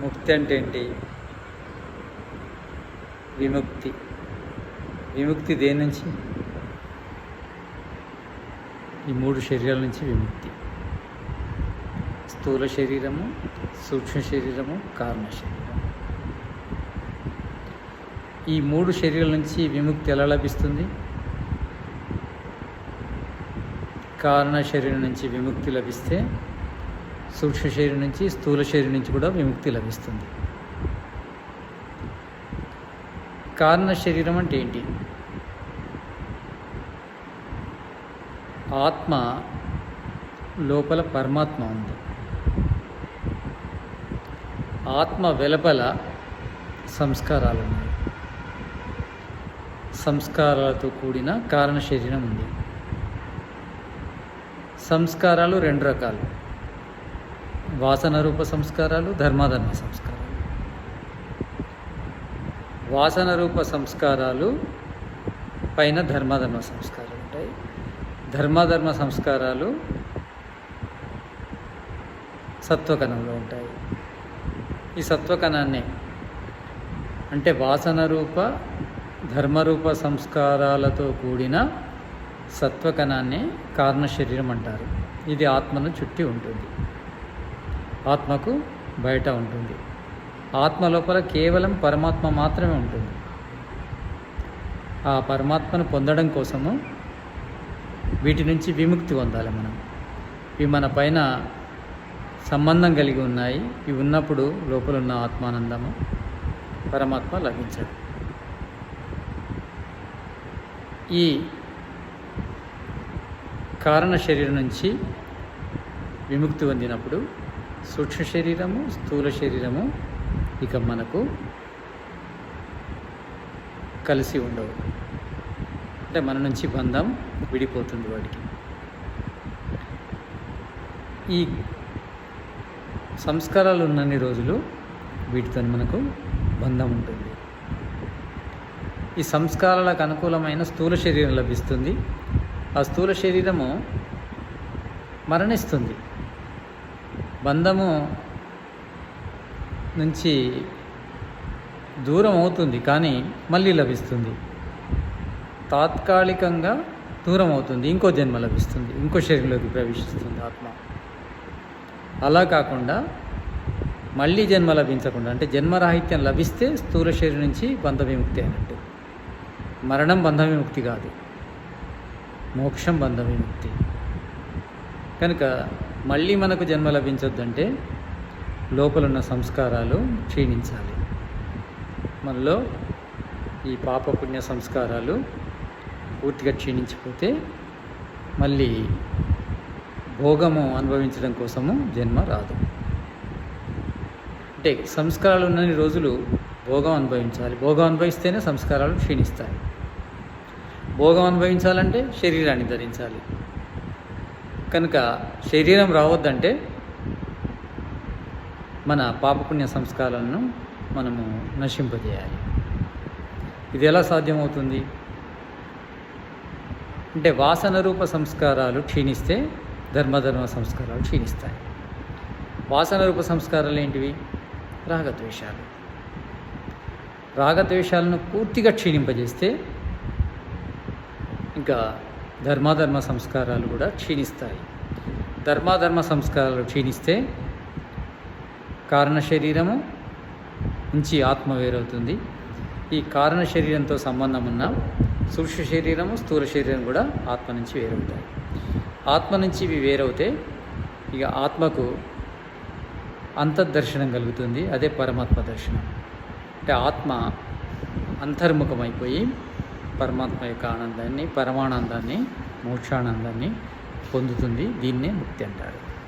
ముక్తి అంటే ఏంటి? విముక్తి. విముక్తి దేని నుంచి? ఈ మూడు శరీరాల నుంచి విముక్తి. స్థూల శరీరము సూక్ష్మ శరీరము కారణ శరీరం ఈ మూడు శరీరాల నుంచి విముక్తి ఎలా లభిస్తుంది? కారణ శరీరం నుంచి విముక్తి లభిస్తే సూక్ష్మ శరీరం నుంచి స్థూల శరీరం నుంచి కూడా విముక్తి లభిస్తుంది. కారణ శరీరం అంటే ఏంటి? ఆత్మ లోపల పరమాత్మ ఉంది. ఆత్మ వెలుపల సంస్కారాలు ఉన్నాయి. సంస్కారాలతో కూడిన కారణ శరీరం ఉంది. సంస్కారాలు రెండు రకాలు. వాసన రూప సంస్కారాలు ధర్మాధర్మ సంస్కారాలు. వాసన రూప సంస్కారాలు పైన ధర్మాధర్మ సంస్కారాలు ఉంటాయి. ధర్మాధర్మ సంస్కారాలు సత్వకణంలో ఉంటాయి. ఈ సత్వకణాన్ని అంటే వాసన రూప ధర్మరూప సంస్కారాలతో కూడిన సత్వకణాన్ని కారణ శరీరం అంటారు. ఇది ఆత్మను చుట్టి ఉంటుంది. ఆత్మకు బయట ఉంటుంది. ఆత్మ లోపల కేవలం పరమాత్మ మాత్రమే ఉంటుంది. ఆ పరమాత్మను పొందడం కోసము వీటి నుంచి విముక్తి పొందాలి మనం. ఇవి మన పైన సంబంధం కలిగి ఉన్నాయి. ఇవి ఉన్నప్పుడు లోపల ఉన్న ఆత్మానందము పరమాత్మ లభించదు. ఈ కారణ శరీరం నుంచి విముక్తి పొందినప్పుడు సూక్ష్మ శరీరము స్థూల శరీరము ఇక మనకు కలిసి ఉండవు. అంటే మన నుంచి బంధం విడిపోతుంది వాడికి ఈ సంస్కారాలు ఉన్నన్ని రోజులు వీటితో మనకు బంధం ఉంటుంది. ఈ సంస్కారాలకు అనుకూలమైన స్థూల శరీరం లభిస్తుంది. ఆ స్థూల శరీరము మరణిస్తుంది. బంధము నుంచి దూరం అవుతుంది కానీ మళ్ళీ లభిస్తుంది. తాత్కాలికంగా దూరం అవుతుంది ఇంకో జన్మ లభిస్తుంది. ఇంకో శరీరంలోకి ప్రవేశిస్తుంది ఆత్మ. అలా కాకుండా మళ్ళీ జన్మ లభించకుండా అంటే జన్మరాహిత్యం లభిస్తే స్థూల శరీరం నుంచి బంధ విముక్తి అన్నట్టు. మరణం బంధ విముక్తి కాదు. మోక్షం బంధ విముక్తి కనుక మళ్ళీ మనకు జన్మ లభించొద్దంటే లోపలున్న సంస్కారాలు క్షీణించాలి. మనలో ఈ పాపపుణ్య సంస్కారాలు పూర్తిగా క్షీణించిపోతే మళ్ళీ భోగము అనుభవించడం కోసము జన్మ రాదు. అంటే సంస్కారాలు ఉన్నన్ని రోజులు భోగం అనుభవించాలి. భోగం అనుభవిస్తేనే సంస్కారాలు క్షీణిస్తాయి. భోగం అనుభవించాలంటే శరీరాన్ని ధరించాలి. కనుక శరీరం రావద్దంటే మన పాపపుణ్య సంస్కారాలను మనము నశింపజేయాలి. ఇది ఎలా సాధ్యమవుతుంది? అంటే వాసన రూప సంస్కారాలు క్షీణిస్తే ధర్మధర్మ సంస్కారాలు క్షీణిస్తాయి. వాసన రూప సంస్కారాలు ఏంటివి? రాగద్వేషాలు. రాగద్వేషాలను పూర్తిగా క్షీణింపజేస్తే ఇంకా ధర్మాధర్మ సంస్కారాలు కూడా క్షీణిస్తాయి. ధర్మాధర్మ సంస్కారాలు క్షీణిస్తే కారణ శరీరము నుంచి ఆత్మ వేరవుతుంది. ఈ కారణ శరీరంతో సంబంధం ఉన్న సూక్ష్మ శరీరము స్థూల శరీరం కూడా ఆత్మ నుంచి వేరవుతాయి. ఆత్మ నుంచి ఇవి వేరవుతే ఇక ఆత్మకు అంతర్దర్శనం కలుగుతుంది. అదే పరమాత్మ దర్శనం. అంటే ఆత్మ అంతర్ముఖమైపోయి పరమాత్మ యొక్క ఆనందాన్ని పరమానందాన్ని మోక్షానందాన్ని పొందుతుంది. దీన్నే ముక్తి అంటారు.